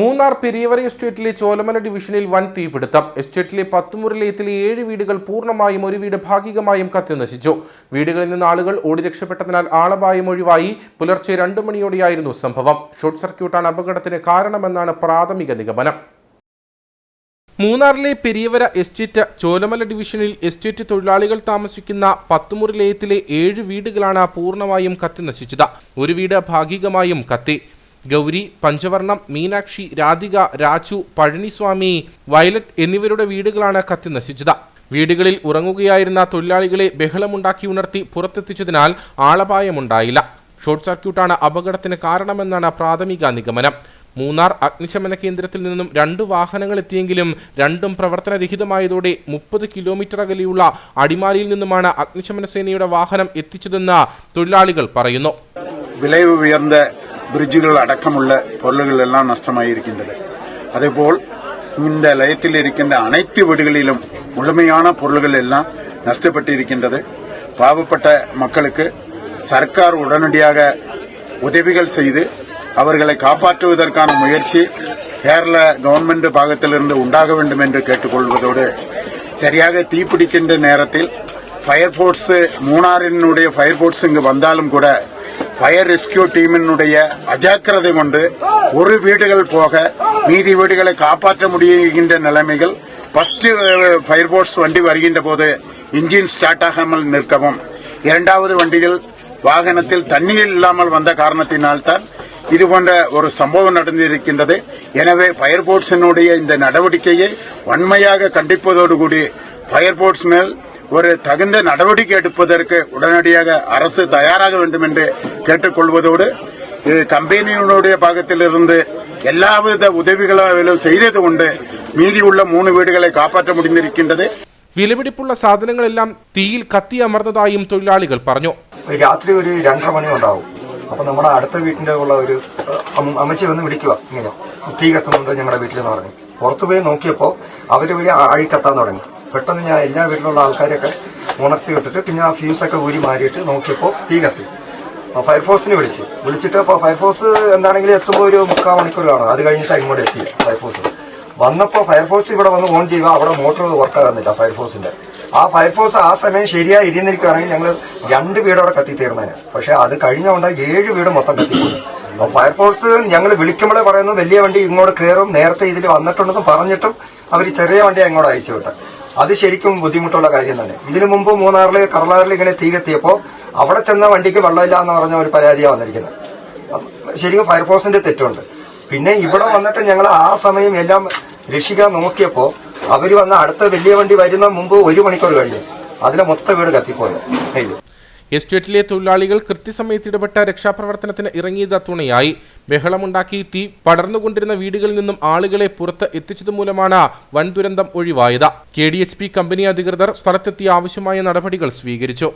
മൂന്നാർ പെരിയവര എസ്റ്റേറ്റിലെ ചോലമല ഡിവിഷനിൽ വൻ തീപിടുത്തം. എസ്റ്റേറ്റിലെ പത്തുമുറിലയത്തിലെ ഏഴ് വീടുകൾ പൂർണമായും ഒരു വീട് ഭാഗികമായും കത്തിനശിച്ചു വീടുകളിൽ നിന്ന് ആളുകൾ ഓടി രക്ഷപ്പെട്ടതിനാൽ ആളപായം ഒഴിവായി പുലർച്ചെ രണ്ടു മണിയോടെയായിരുന്നു സംഭവം. ഷോർട്ട് സർക്യൂട്ടാണ് അപകടത്തിന് കാരണമെന്നാണ് പ്രാഥമിക നിഗമനം. മൂന്നാറിലെ പെരിയവര എസ്റ്റേറ്റ് ചോലമല ഡിവിഷനിൽ എസ്റ്റേറ്റ് തൊഴിലാളികൾ താമസിക്കുന്ന പത്തുമുറി ലയത്തിലെ ഏഴ് വീടുകളാണ് പൂർണമായും കത്തി നശിച്ചത്. ഒരു വീട് ഭാഗികമായും കത്തി. ഗൗരി പഞ്ചവർണം മീനാക്ഷി രാധിക രാജു പഴനിസ്വാമി വയലറ്റ് എന്നിവരുടെ വീടുകളാണ് കത്തി നശിച്ചത്. വീടുകളിൽ ഉറങ്ങുകയായിരുന്ന തൊഴിലാളികളെ ബഹളമുണ്ടാക്കി ഉണർത്തി പുറത്തെത്തിച്ചതിനാൽ ആളപായമുണ്ടായില്ല. ഷോർട്ട് സർക്യൂട്ടാണ് അപകടത്തിന് കാരണമെന്നാണ് പ്രാഥമിക നിഗമനം. മൂന്നാർ അഗ്നിശമന കേന്ദ്രത്തിൽ നിന്നും രണ്ട് വാഹനങ്ങൾ എത്തിയെങ്കിലും രണ്ടും പ്രവർത്തനരഹിതമായതോടെ മുപ്പത് കിലോമീറ്റർ അകലെയുള്ള അടിമാലിയിൽ നിന്നുമാണ് അഗ്നിശമന സേനയുടെ വാഹനം എത്തിച്ചതെന്ന് തൊഴിലാളികൾ പറയുന്നു. വില பிரிட்ஜுகள் அடக்கமுள்ள பொருள்கள் எல்லாம் நஷ்டமாயிருக்கின்றது. அதேபோல் இந்த லயத்தில் இருக்கின்ற அனைத்து வீடுகளிலும் முழுமையான பொருள்கள் எல்லாம் நஷ்டப்பட்டிருக்கின்றது. பாவப்பட்ட மக்களுக்கு சர்க்கார் உடனடியாக உதவிகள் செய்து அவர்களை காப்பாற்றுவதற்கான முயற்சி கேரள கவர்மெண்ட் பாகத்திலிருந்து உண்டாக வேண்டும் என்று கேட்டுக்கொள்வதோடு சரியாக தீப்பிடிக்கின்ற நேரத்தில் ஃபயர்ஃபோர்ஸ் மூணாறினுடைய ஃபயர்ஃபோர்ஸ் இங்கு வந்தாலும் கூட ஃபயர் ரெஸ்கியூ டீமினுடைய அஜாக்கிரதை கொண்டு ஒரு வீடுகள் போக மீதி வீடுகளை காப்பாற்ற முடிகின்ற நிலைமைகள் ஃபர்ஸ்ட் ஃபயர்ஃபோர்ஸ் uh, வண்டி வருகின்ற போது இன்ஜின் ஸ்டார்ட் ஆகாமல் நிற்கவும். இரண்டாவது வண்டியில் வாகனத்தில் தண்ணீர் இல்லாமல் வந்த காரணத்தினால்தான் இது போன்ற ஒரு சம்பவம் நடந்திருக்கின்றது. எனவே ஃபயர் போர்ட்ஸினுடைய இந்த நடவடிக்கையை வன்மையாக கண்டிப்பதோடு கூடி ஃபயர் போர்ட்ஸ் மேல் ஒரு தகுந்த நடவடிக்கை எடுப்பதற்கு உடனடியாக அரசு தயாராக வேண்டும் என்று கேட்டுக்கொள்வதோடு இது கம்பெனியினுடைய பாகத்திலிருந்து எல்லாவித உதவிகளும் செய்தது കൊണ്ട് மீதியுள்ள மூணு വീടുകളെ കാപ്പാറ്റ முடிந்திருக்கின்றது വിലപിടിപ്പുള്ള സാധനങ്ങളെല്ലാം തീയിൽ കത്തിയമർന്നതായും തൊഴിലാളികൾ പറഞ്ഞു രാത്രി ഒരു രണ്ടര മണി ഉണ്ടാവും അപ്പൊ നമ്മുടെ അടുത്ത വീട്ടിന്റെ ഉള്ള ഒരു അഹ്, അമ്മ- അമ്മച്ചി വന്ന് വിളിക്കുക ഇങ്ങനെ തീ കത്തുന്നുണ്ട് ഞങ്ങളുടെ വീട്ടിലെന്ന് പറഞ്ഞു പുറത്തു പോയി നോക്കിയപ്പോൾ അവര് വഴി അഴി കത്താൻ തുടങ്ങി പെട്ടെന്ന് ഞാൻ എല്ലാ വീട്ടിലുള്ള ആൾക്കാരെയൊക്കെ ഉണർത്തി വിട്ടിട്ട് പിന്നെ ആ ഫ്യൂസൊക്കെ ഊരി മാറിയിട്ട് നോക്കിയപ്പോൾ തീ കത്തി. ഫയർഫോഴ്സിനെ വിളിച്ച്. വിളിച്ചിട്ട് അപ്പോൾ ഫയർഫോഴ്സ് എന്താണെങ്കിൽ എത്തുമ്പോൾ ഒരു മുക്കാൽ മണിക്കൂർ കാണും. അത് കഴിഞ്ഞിട്ട് ഇങ്ങോട്ട് എത്തി ഫയർഫോഴ്സ് വന്നപ്പോൾ ഫയർഫോഴ്സ് ഇവിടെ വന്ന് ഓൺ ചെയ്യുക അവിടെ മോട്ടോർ വർക്ക് ആകുന്നില്ല ഫയർഫോഴ്സിന്റെ ആ ഫയർഫോഴ്സ് ആ സമയം ശരിയായി ഇരുന്നിരിക്കുകയാണെങ്കിൽ ഞങ്ങൾ രണ്ട് വീടവിടെ കത്തി തീർന്നേനെ. പക്ഷെ അത് കഴിഞ്ഞുകൊണ്ട് ഏഴ് വീട് മൊത്തം കത്തിപ്പോയി അപ്പൊ ഫയർഫോഴ്സ് ഞങ്ങൾ വിളിക്കുമ്പോഴേ പറയുന്നു വലിയ വണ്ടി ഇങ്ങോട്ട് കയറും നേരത്തെ ഇതിൽ വന്നിട്ടുണ്ടെന്ന് പറഞ്ഞിട്ടും അവർ ചെറിയ വണ്ടി അങ്ങോട്ട് അയച്ചു വിട്ടു അത് ശരിക്കും ബുദ്ധിമുട്ടുള്ള കാര്യം തന്നെ. ഇതിനു മുമ്പ് മൂന്നാറിൽ കർണാറിൽ ഇങ്ങനെ തീ കത്തിയപ്പോൾ അവിടെ ചെന്ന വണ്ടിക്ക് വെള്ളമില്ല എന്ന് പറഞ്ഞ ഒരു പരാതിയാണ് വന്നിരിക്കുന്നത്. ശരിക്കും ഫയർഫോഴ്സിന്റെ തെറ്റുണ്ട്. പിന്നെ ഇവിടെ വന്നിട്ട് ഞങ്ങൾ ആ സമയം എല്ലാം രക്ഷിക്കാൻ നോക്കിയപ്പോൾ അവർ വന്ന അടുത്ത വലിയ വണ്ടി വരുന്ന മുമ്പ് ഒരു മണിക്കൂർ കഴിഞ്ഞു. അതിലെ മൊത്തം വീട് കത്തിപ്പോയത് എസ്റ്റേറ്റിലെ തൊഴിലാളികൾ കൃത്യസമയത്ത് ഇടപെട്ട രക്ഷാപ്രവർത്തനത്തിന് ഇറങ്ങിയത് തുണയായി ബഹളമുണ്ടാക്കി തീ പടർന്നുകൊണ്ടിരുന്ന വീടുകളിൽ നിന്നും ആളുകളെ പുറത്ത് എത്തിച്ചതുമൂലമാണ് വൻ ദുരന്തം ഒഴിവായത്. കെ കമ്പനി അധികൃതർ സ്ഥലത്തെത്തി ആവശ്യമായ നടപടികൾ സ്വീകരിച്ചു.